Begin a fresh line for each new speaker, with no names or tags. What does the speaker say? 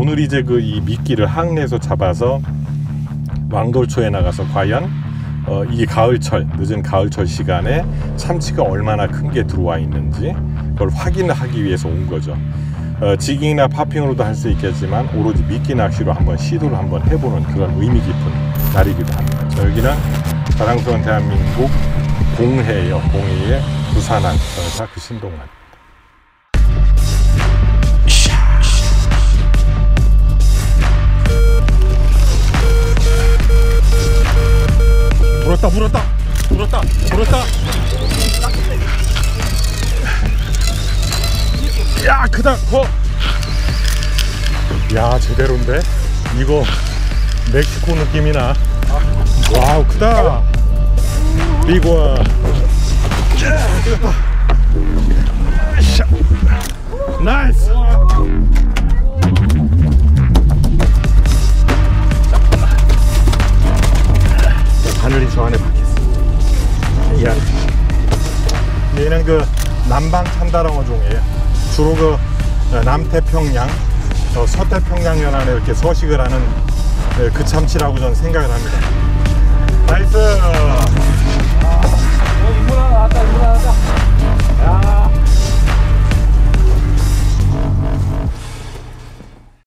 오늘 이제 그 이 미끼를 항내에서 잡아서 왕돌초에 나가서 과연 어, 이 가을철 늦은 가을철 시간에 참치가 얼마나 큰 게 들어와 있는지 그걸 확인하기 위해서 온 거죠. 어, 지깅이나 파핑으로도 할 수 있겠지만 오로지 미끼 낚시로 한번 시도를 한번 해보는 그런 의미 깊은 날이기도 합니다. 저 여기는 자랑스러운 대한민국 봉해예요. 봉해의 부산항 저자 그 신동만. 물었다 물었다. 물었다 물었다. 야 크다 커. 야 제대로인데? 이거 멕시코 느낌이나. 와우 크다. 비고 저 안에 박혔어 미안해 얘는 그 남방 참다랑어 종이에요. 주로 그 어, 남태평양 어, 서태평양 연안에 이렇게 서식을 하는 예, 그 참치라고 저는 생각을 합니다. 나이스